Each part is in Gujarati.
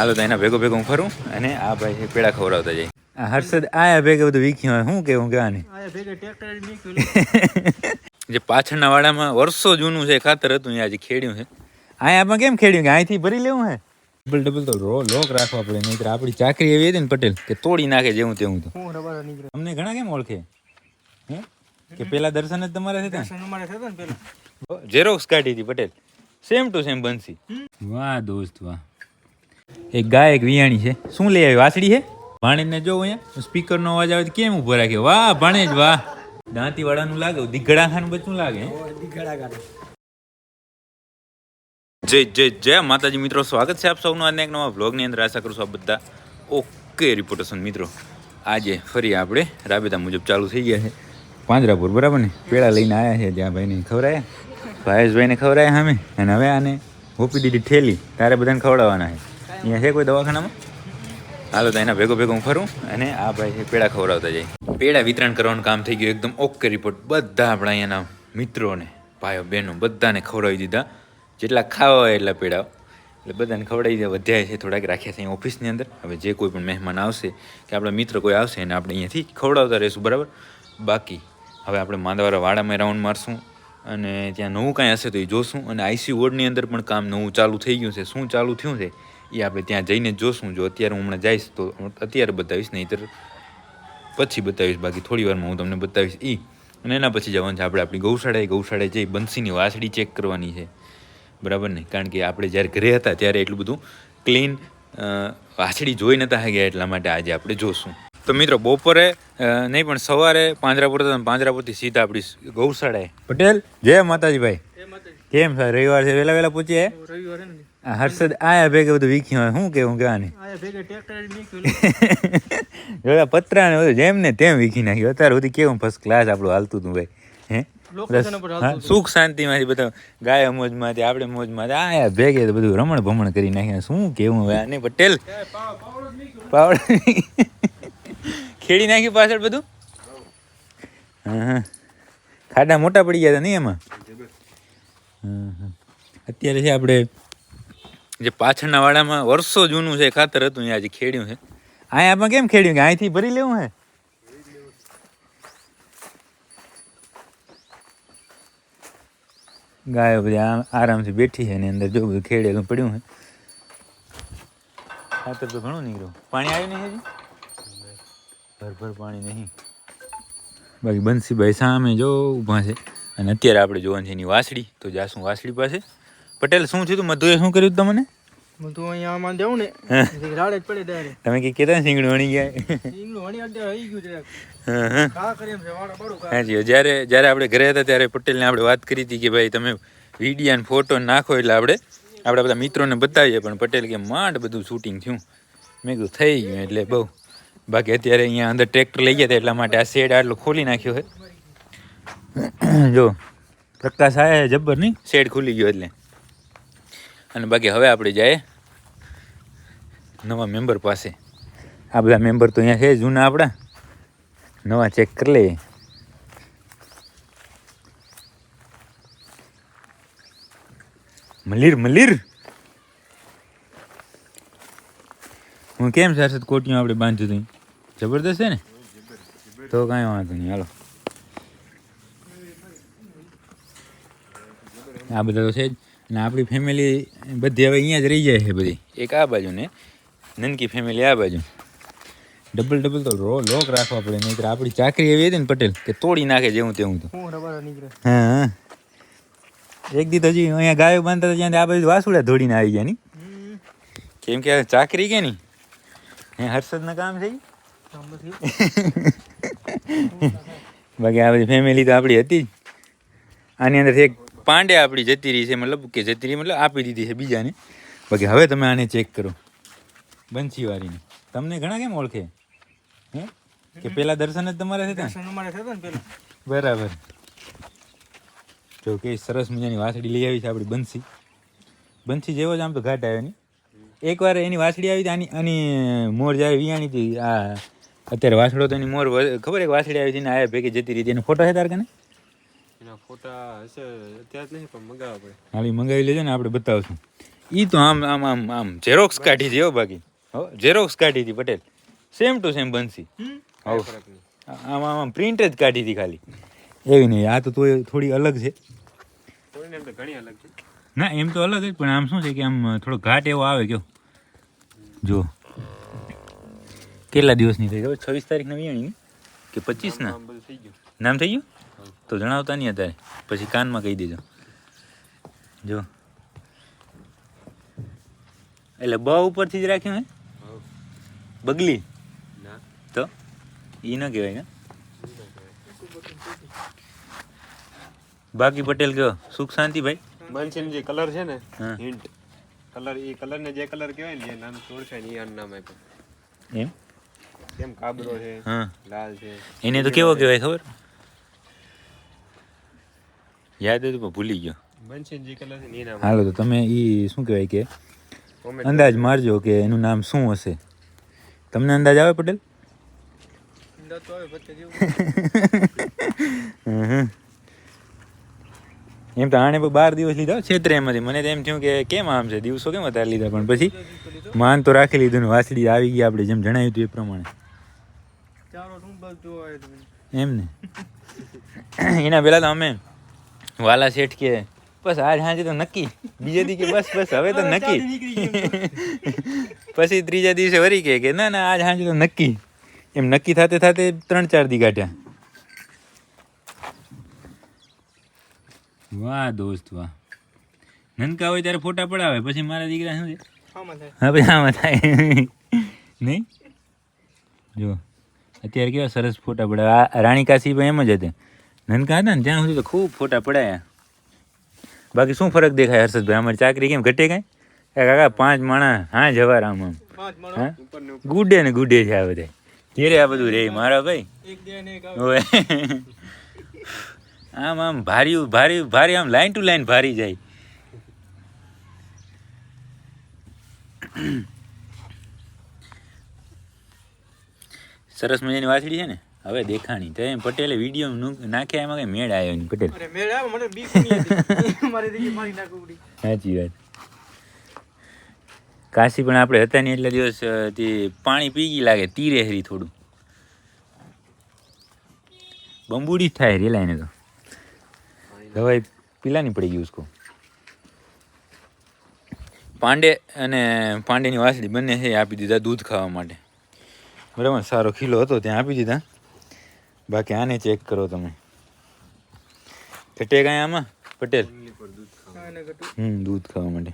હાલો તો એના ભેગો ભેગો હું ફરું અને આ ભાઈ પેડા ખવડાવતા જાય. આ હર્ષદ આયા ભેગે બધું વીખ્યું હોય શું કેવું કહેવાની આયા ભેગા ટ્રેક્ટર નીકળ્યું જે પાછળના વાડામાં વર્ષો જૂનું છે ખાતર હતું અહીંયા આજે ખેડ્યું છે. અહીંયા આપણે કેમ ખેડ્યું કે અહીંથી ભરી લેવું હે? ડબલ ડબલ તો રો લોક રાખવા પડે નહીં આપણી ચાકરી એવી હતી ને પટેલ કે તોડી નાખે જેવું તેવું તો. અમને ઘણા કેમ ઓળખે? હે? કે પેલા દર્શન જ તમારે થતા દર્શન અમારે થતા ને પેલા. ઝેરોક્સ કાઢી હતી પટેલ. સેમ ટુ સેમ બનશી. વાહ દોસ્ત વાહ. એક ગાય વિયાણી છે. શું લઈ આવી વાસળી છે? ભાણીને જો અહીંયા સ્પીકરનો અવાજ આવે કેમ ઊભો રાખે વાહ, ભાણેજ, વાહ. દાંતીવાળાનું લાગે દીઘડા ખાનું બચ્ચું લાગે જય જય જય. માતાજી મિત્રો, સ્વાગત છે આપ સૌનું અને એક નવા વ્લોગની અંદર. આશા કરું છું આપ બધા ઓકે રિપોર્ટેશન મિત્રો. આજે ફરી આપણે રાબેતા મુજબ ચાલુ થઈ ગયા છે. પાંજરાપુર, બરાબર ને? પેડા લઈને આવ્યા છે, જ્યાં ભાઈને ખવરાયા ભાઈશભાઈને ખવડાયા સામે. અને હવે આને હોપી દીધી ઠેલી. તારે બધાને ખવડાવવાના છે. અહીંયા છે કોઈ દવાખાનામાં? હાલો તો એના ભેગો ભેગો હું ફરું અને આ ભાઈ છે પેડા ખવડાવતા જાય. પેડા વિતરણ કરવાનું કામ થઈ ગયું, એકદમ ઓકે રિપોર્ટ બધા આપણા અહીંયાના મિત્રોને, ભાઈઓ, બહેનો બધાને ખવડાવી દીધા. જેટલા ખાવા હોય એટલા પેડા. એટલે બધાને ખવડાવી દીધા. વધ્યા છે થોડાક રાખ્યા છે ઓફિસની અંદર. હવે જે કોઈ પણ મહેમાન આવશે કે આપણા મિત્ર કોઈ આવશે એને આપણે અહીંયાથી ખવડાવતા રહીશું, બરાબર? બાકી, હવે આપણે માંદવાડા વાડામાં રાઉન્ડ મારશું અને ત્યાં નવું કાંઈ હશે તો એ જોશું. અને આઈસી વોર્ડની અંદર પણ કામ નવું ચાલુ થઈ ગયું છે. શું ચાલુ થયું છે? એ આપણે ત્યાં જઈને જોશું. જો અત્યારે હું હમણાં જઈશ તો અત્યારે બતાવીશ નહીંતર પછી બતાવીશ. બાકી થોડી વારમાં હું તમને બતાવીશ એ અને એના પછી જવાનું છે આપણે આપણી ગૌશાળાએ. ગૌશાળાએ જઈ બંસીની વાસળી ચેક કરવાની છે. બરાબર ને? કારણ કે આપણે જ્યારે ઘરે હતા ત્યારે એટલું બધું ક્લીન વાસળી જોઈ નતા ગયા એટલા માટે આજે આપણે જોશું. તો મિત્રો બપોરે નહીં પણ સવારે પાંજરાપુર પાંજરાપુરથી સીધા આપણી ગૌશાળાએ. પટેલ જય માતાજી ભાઈ. કેમ સર રવિવાર છે? વહેલા વહેલા પૂછીએ? રવિવારે હર્ષદ આયા ભેગે બધું વીખ્યું હોય શું કેવું કહેવાની જોયા પતરા ને બધું જેમ ને તેમ વીખી નાખ્યું. અત્યારે સુધી કેવું ફર્સ્ટ ક્લાસ આપણું હાલતું હતું ભાઈ. હે? સુખ શાંતિમાંથી બધા ગાય મોજમાંથી આપણે મોજમાંથી આયા ભેગે તો બધું રમણ ભમણ કરી નાખ્યા. શું કેવું હવે આને પટેલ પાવડ ખેડી નાખ્યું પાછળ બધું? હા હા. ખાડા મોટા પડી ગયા હતા નહીં એમાં. અત્યારે છે આપણે જે પાછળના વાડામાં વર્ષો જૂનું છે ખાતર હતું અહીંયા આજે ખેડ્યું છે. અહીંયા આપણે કેમ ખેડ્યું? કે અહીંથી ભરી લેવું હે? ગાયો બધી આરામથી બેઠી છે એની અંદર જો બધું ખેડેલું પડ્યું છે. ખાતર તો ઘણું નીકળ્યું. પાણી આવ્યું નહીં હજી? ભરભર પાણી નહીં. બાકી બંસીભાઈ સામે જો ઊભા છે. અને અત્યારે આપણે જોવાનું છે એની વાસળી. તો જાશું વાસળી પાસે. પટેલ શું થયું મધુએ શું કર્યું તમને? મધુ અહીંયા આમાં જાઉં ને રાડે જ પડે ત્યારે. તમે કે કેતા સિંગડું વણી ગયા? ઈંગલું વણી અત્યારે આવી ગયું છે. હા હા. કા કરી એમ છે વાળા બાળું હા જી જ્યારે જ્યારે આપણે ઘરે હતા ત્યારે પટેલને આપણે વાત કરી હતી કે ભાઈ તમે વીડિયો અને ફોટો નાખો એટલે આપણે આપણા બધા મિત્રોને બતાવીએ પણ પટેલ કે માંડ બધું શૂટિંગ થયું. મેં કીધું થઈ ગયું એટલે બહુ. બાકી અત્યારે અહીંયા અંદર ટ્રેક્ટર લઈ ગયા હતા એટલા માટે આ શેડ આટલો ખોલી નાખ્યો છે. જો પ્રકાશ આયા જબ્બર નહીં? શેડ ખુલી ગયો એટલે. અને બાકી હવે આપણે જાય નવા મેમ્બર પાસે. આ બધા મેમ્બર તો અહીંયા છે, જૂના આપણા નવા ચેક કરી લઈએ. મલીર મલીર. હું કેમ સારસદ કોટીઓ આપણે બાંધ્યું હતું જબરદસ્ત છે ને? તો કાંઈ વાંધો નહીં, હાલો. આ બધા તો છે જ. અને આપણી ફેમિલી બધી હવે અહીંયા જ રહી જાય છે બધી. એક આ બાજુ ને નનકી ફેમિલી આ બાજુ. ડબલ ડબલ તો રો લોક રાખવા પડે નહીંતર આપણી ચાકરી એવી હતી ને પટેલ કે તોડી નાખે જેવું તેવું તો હું હા. એક દી તો હજી અહીંયા ગાયો બાંધતા ત્યાં આ બાજુ વાસુડા ધોડીને આવી ગયા ની કેમ કે ચાકરી કે નહીં? હે હર્ષદના કામ છે ઈ? કામ નથી. બાકી આ બધી ફેમિલી તો આપણી હતી જ. આની અંદર એક પાંડે આપણી જતી રહી છે મતલબ કે જતી રહી મતલબ આપી દીધી છે બીજાને. બાકી હવે તમે આને ચેક કરો. બંસીવાળીને તમને ઘણા કેમ ઓળખે? હે? કે પેલા દર્શન જ તમારા થતા? ને બરાબર. જો કે સરસ મજાની વાસળી લઈ આવી છે આપણી બંસી બંસી જેવો જ આમ તો ઘાટ આવ્યો નહીં એકવાર એની વાસળી આવી આની આની મોર જ્યારે વિયાણી હતી આ અત્યારે વાસળો તો એની મોર ખબર એક વાસળી આવી હતી ને આયા ભેગી જતી રહી હતી. એનો ફોટો છે તાર કને? એના ફોટા હશે અત્યારે નહીં પણ મંગાવવા પડે. હાલી મંગાવી લેજો ને આપણે બતાવશું. ઈ તો આમ આમ આમ આમ ઝેરોક્સ કાઢી હતી હો બાકી. હો ઝેરોક્સ કાઢી હતી પટેલ. સેમ ટુ સેમ બનશી. આમ આમ આમ પ્રિન્ટ જ કાઢી હતી ખાલી. એવી નહીં આ તો થોડી અલગ છે. ઘણી અલગ છે. ના એમ તો અલગ જ પણ આમ શું છે કે આમ થોડો ઘાટ એવો આવે કયો. જો. કેટલા દિવસની થઈ છવ્વીસ તારીખના વિયાણી કે પચીસ ના બધું થઈ ગયું. નામ થઈ ગયું? તો જણાવતા નહીં અત્યારે. પછી કાનમાં કહી દેજો. જો. એટલે બ ઉપરથી જ રાખ્યું હે? બગલી? તો? એ ન કહેવાય ને? બાકી પટેલ કયો સુખ શાંતિ ભાઈ. બનશીનો જે કલર છે ને? હિન્ટ કલર એ કલર ને જે કલર કહેવાય ને એ નામ ઓળખાય ને એ આનું નામ આપ્યું. એમ? કેમ કાબરો છે? હા. લાલ છે? એને તો કેવો કહેવાય ખબર? યાદ હતું પણ ભૂલી ગયો. હાલો તો તમે એ શું કહેવાય કે અંદાજ મારજો કે એનું નામ શું હશે. તમને અંદાજ આવે પટેલ. એમ તો આણે બાર દિવસ લીધા છેતરે એમાંથી. મને તો એમ થયું કે કેમ આમ છે? દિવસો કેમ વધારે લીધા? પણ પછી માન તો રાખી લીધું ને આવી ગઈ આપણે જેમ જણાવ્યું હતું એ પ્રમાણે. એમ ને? એના પહેલાં તો અમે વાલા શેઠ કે બસ આજ સાંજે તો નક્કી. બીજે દી કે બસ બસ હવે તો નક્કી. પછી ત્રીજા દિવસે વરી કે કે ના ના આજ સાંજે તો નક્કી. એમ નક્કી થાતે થાતે ત્રણ ચાર દી કાઢ્યા. વાહ દોસ્ત વાહ. નનકા હોય ત્યારે ફોટા પડાવે પછી મારા દીકરા શું છે? હા પછી આમાં થાય. નહીં? જો અત્યારે કેવા સરસ ફોટા પડાવે. આ રાણી પણ એમ જ હતા. નનકા હતા ને ત્યાં સુધી તો ખૂબ ફોટા પડાયા બાકી શું ફરક દેખાય હર્ષદભાઈ? અમારી ચાકરી કેમ ઘટે કાંઈ? કાકા પાંચ માણા હા જવાર આમ. આમ ગુડે ને ગુડે છે આ બધા. ધીરે આ બધું રે મારા ભાઈ? આમ આમ ભારી ભારી ભારી આમ લાઈન ટુ લાઈન ભારી જાય. સરસ મજાની વાછડી છે ને? હવે દેખાણી તો એમ. પટેલે વીડિયો નાખ્યા એમાં કઈ મેળ આવ્યો નહીં પટેલ. મેળ આવે મને બીક મારી મારી સાચી વાત. કાશી પણ આપણે હતા નહીં એટલા દિવસ તે પાણી પી ગઈ લાગે તીરે હરી થોડું. બંબુડી થાય રેલા એને તો. દવાઈ પીલાની પડી ગઈ ઉસકો. પાંડે અને પાંડેની વાસળી બંને છે આપી દીધા દૂધ ખાવા માટે. બરાબર સારો ખીલો હતો ત્યાં આપી દીધા. બાકી આને ચેક કરો તમે. ઘટે કાંઈ આમાં? પટેલ? હમ, દૂધ ખાવા માટે.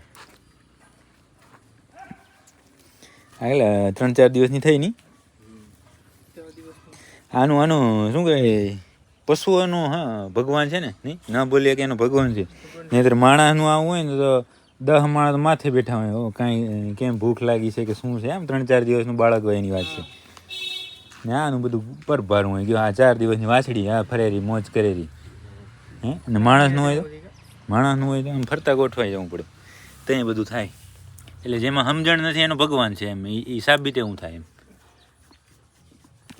આગલા ત્રણ ચાર દિવસની થઈ ની? આનું આનું, શું કહે પશુઓનું, હા, ભગવાન છે ને? નહીં? ન બોલીએ કે એનો ભગવાન છે. નહીંતર માણસનું આવું હોય ને તો દહ માણસ માથે બેઠા હોય. કાંઈ, કેમ ભૂખ લાગી છે કે શું છે? એમ ત્રણ ચાર દિવસનું બાળક હોય એની વાત છે. ને આનું બધું પરભારું હોય. ગયો આ ચાર દિવસની વાછડી આ ફરેરી મોજ કરેરી. હે? અને માણસનું હોય તો? માણસનું હોય તો આમ ફરતા ગોઠવાઈ જવું પડે. તો એ બધું થાય. એટલે જેમાં સમજણ નથી એનો ભગવાન છે એમ. એ સાબિત એવું થાય એમ.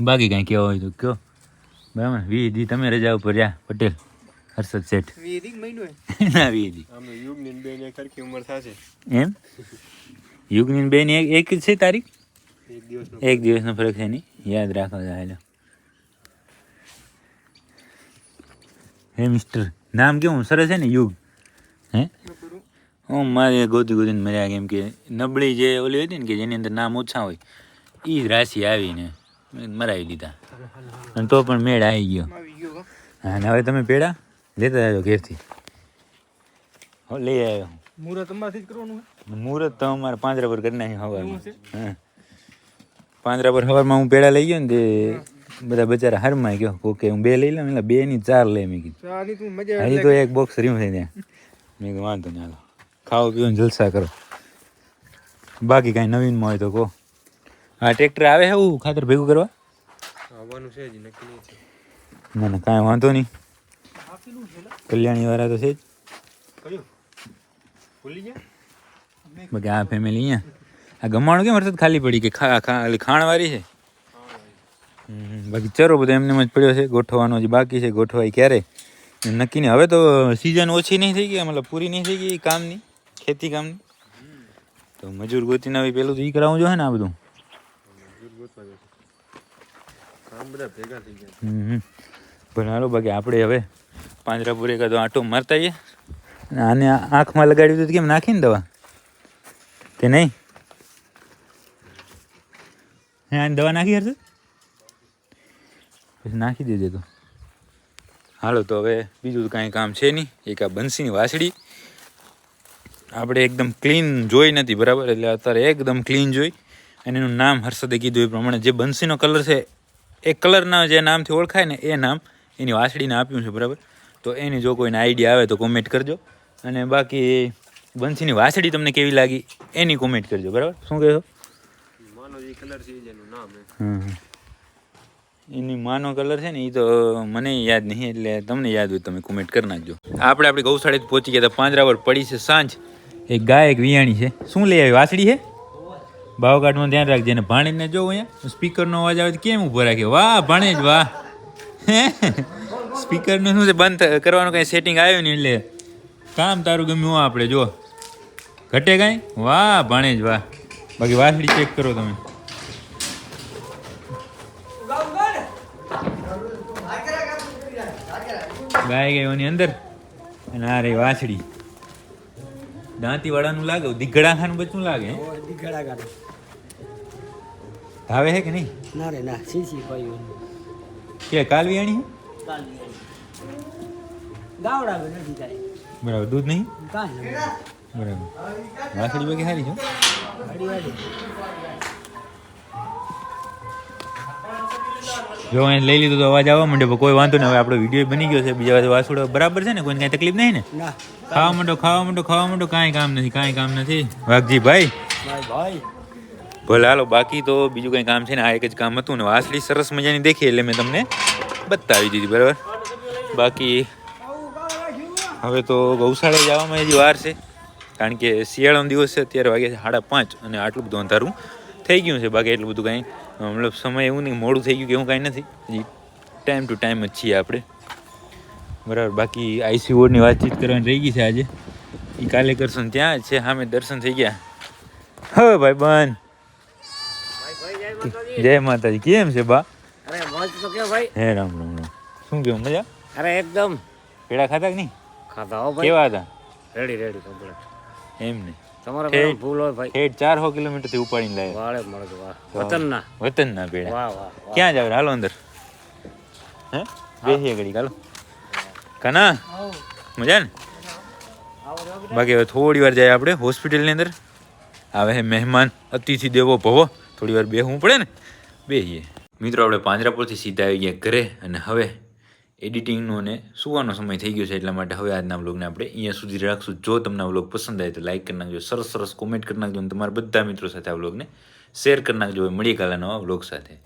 બાકી કાંઈ કહેવા હોય તો કહો. બરાબર? વી દી તમે રજા ઉપર જા પટેલ હર્ષદ શેઠ. ના વી દી આમનું યુગની ને બેની એક સરખી ઉંમર થશે. એમ? યુગની બેન એક એક જ છે તારીખ? એક દિવસનો એક દિવસનો ફરક છે નહીં યાદ રાખો હાલો હે મિસ્ટર નામ કેવું? સરસ છે ને યુગ? હે? હું મારે ગોતી ગોતીને મર્યા કેમ કે નબળી જે ઓલી હતી ને કે જેની અંદર નામ ઓછા હોય એ જ રાશિ આવીને મરાવી દીધા. અને તો પણ મેળ આવી ગયો. હો. ને હવે તમે પેડા લેતા આવ્યો ઘેરથી. હો લઈ આવ્યો. મુહૂર્ત અમારાથી જ કરવાનું મુહૂર્ત તો અમારે પાંદરા પર કરી નાખી એવું છે? હા. પાંદરા પર સવારમાં હું પેડા લઈ ગયો ને તે બધા બચારા હારમાં ગયો કોકે હું બે લઈ લઉં? એટલે બે ની ચાર લઈ મેં કીધું. હજી તો એક બોક્સ રહ્યું છે ત્યાં મેં કીધું વાંધો નહીં હાલો. ખાઓ પીઓ ને જલસા કરો. બાકી કાંઈ નવીનમાં હોય તો કહો. હા ટ્રેક્ટર આવે છે એવું ખાતર ભેગું કરવા? આવવાનું છે હજી નક્કી ના ના કાંઈ વાંધો નહીં. કલ્યાણી વાળા તો છે જ. બાકી આ ફેમિલી અહીંયા. આ ગમાણું કેમ વરસાદ ખાલી પડી કે ખાણવાળી છે? હમ, બાકી ચરો બધો એમને જ પડ્યો છે ગોઠવવાનો હજી બાકી છે ગોઠવાય ક્યારે? નક્કી નહીં હવે તો સિઝન ઓછી નહીં થઈ ગઈ મતલબ પૂરી નહીં થઈ ગઈ કામની ખેતી કામની. તો મજૂર ગોતીને આવી પેલું તો ઈ કરાવવું જોઈએ ને આ બધું. પણ હાલો બાકી આપણે હવે પાંજરાપુર એકાદો આંટો મારતા આને આંખમાં લગાડ્યું હતું તો કેમ નાખીને દવા? કે નહીં? હે, આને દવા નાખી હશે પછી નાખી દેજે તો. હાલો, તો હવે બીજું કાંઈ કામ છે નહીં. એક આ બંસીની વાસળી. આપણે એકદમ ક્લીન જોઈ નથી, બરાબર? એટલે અત્યારે એકદમ ક્લીન જોઈ. અને એનું નામ હર્ષદે કીધું એ પ્રમાણે. જે બંસીનો કલર છે, એ કલરના જે નામથી ઓળખાય ને, એ નામ એની વાસળીને આપ્યું છે, બરાબર? તો એની જો કોઈને આઈડિયા આવે તો કોમેન્ટ કરજો. અને બાકી બંસીની વાસળી તમને કેવી લાગી, એની કોમેન્ટ કરજો, બરાબર? શું કહેશો? એની માનો કલર છે ને એ તો મને યાદ નહીં, એટલે તમને યાદ હોય તમે કોમેન્ટ કરી નાખજો. આપણે આપણી ગૌશાળે પહોંચી ગયા હતા પાંજરા પર પડી છે, સાંજ. એક ગાય, એક વિયાણી છે. શું લઈ આવી, વાસળી છે ભાવકાટમાં ધ્યાન રાખજે અને ભાણીને જો અહીંયા. સ્પીકરનો અવાજ આવે કેમ ઊભો રાખે? વાહ ભાણેજ વાહ. સ્પીકરનું શું છે, બંધ કરવાનું કાંઈ સેટિંગ આવ્યું નહીં એટલે. કામ તારું ગમ્યું આપણે, જો. ઘટે કાંઈ? વાહ ભાણેજ વાહ. બાકી વાસળી ચેક કરો તમે. ગાય ગાયોની અંદર અને આ રે વાછડી. દાંતી વાળાનું લાગે દીઘડા ખાનું બચું લાગે? દીઘડા ગાડે. ધાવે હે કે નહીં? ના રે ના સીસી ભાઈ કે કાલવિયાણી ગાવડા બી નથી થાય બરાબર દૂધ નહીં? કાંઈ બરાબર. વાછડી બાકી સારી છે જો અહીં લઈ લીધું તો અવાજ આવવા માંડ્યો પણ કોઈ વાંધો નહીં. હવે આપણો વીડિયો બની ગયો છે. બીજા બધા વાસુડો બરાબર છે ને? કોઈને કાંઈ તકલીફ નહીં ને. ખાવા માંડો ખાવા માંડો ખાવા માંડો. કાંઈ કામ નથી કાંઈ કામ નથી. વાઘજી ભાઈ. ભાઈ ભાઈ. ભલે હાલો બાકી તો બીજું કંઈ કામ છે ને? આ એક જ કામ હતું ને? વાસળી સરસ મજાની દેખી એટલે મેં તમને બતાવી દીધી બરાબર? બાકી હવે તો ગૌશાળા જવામાં હજી વાર છે. કારણ કે શિયાળાનો દિવસ છે અત્યારે વાગે છે સાડા પાંચ અને આટલું બધું અંધારું થઈ ગયું છે. બાકી એટલું બધું કાંઈ મતલબ સમય એવું નહીં મોડું થઈ ગયું કે એવું કાંઈ નથી. હજી ટાઈમ ટુ ટાઈમ જ છીએ આપણે. બરાબર બાકી આઈસી વોર્ડની વાતચીત કરવાની રહી ગઈ છે આજે. એ કાલે કરશું ત્યાં જ છે સામે દર્શન થઈ ગયા. હવે ભાઈ બન જય માતાજી કેમ છે બા? અરે મોજ તો કે ભાઈ. હે રામ રામ રામ. શું કેવું મજા? અરે એકદમ. પેડા ખાતા કે નહીં? ખાતા હો ભાઈ. કેવા હતા? રેડી રેડી કમ્પ્લીટ એમ ને. તમારે. કોઈ ભૂલ હોય ભાઈ. ઠેઠ ચારસો કિલોમીટરથી ઉપાડીને લાવ્યા વાળે મળે વાહ. વતનના. વતન ના પેડા વાહ વાહ વાહ. ક્યાં જાવ હાલો અંદર. હે? બેસીએ ઘડી હાલો. કના? મજા ને? બાકી હવે થોડી વાર જાય આપણે હોસ્પિટલની અંદર. આવે હે મહેમાન અતિથિ દેવો ભવો. થોડી વાર બેસવું પડે ને. બેસીએ મિત્રો આપણે પાંજરાપુરથી સીધા આવી ગયા ઘરે અને હવે એડિટિંગનો અને સુવાનો સમય થઈ ગયો છે એટલા માટે હવે આજના વ્લોગને આપણે અહીંયા સુધી રાખશું. જો તમને વ્લોગ પસંદ આવે તો લાઈક કરી નાખજો, સરસ સરસ કોમેન્ટ કરી નાખજો અને તમારા બધા મિત્રો સાથે આ વ્લોગને શેર કરી નાખજો. મળીએ કાલે નવા વ્લોગ સાથે.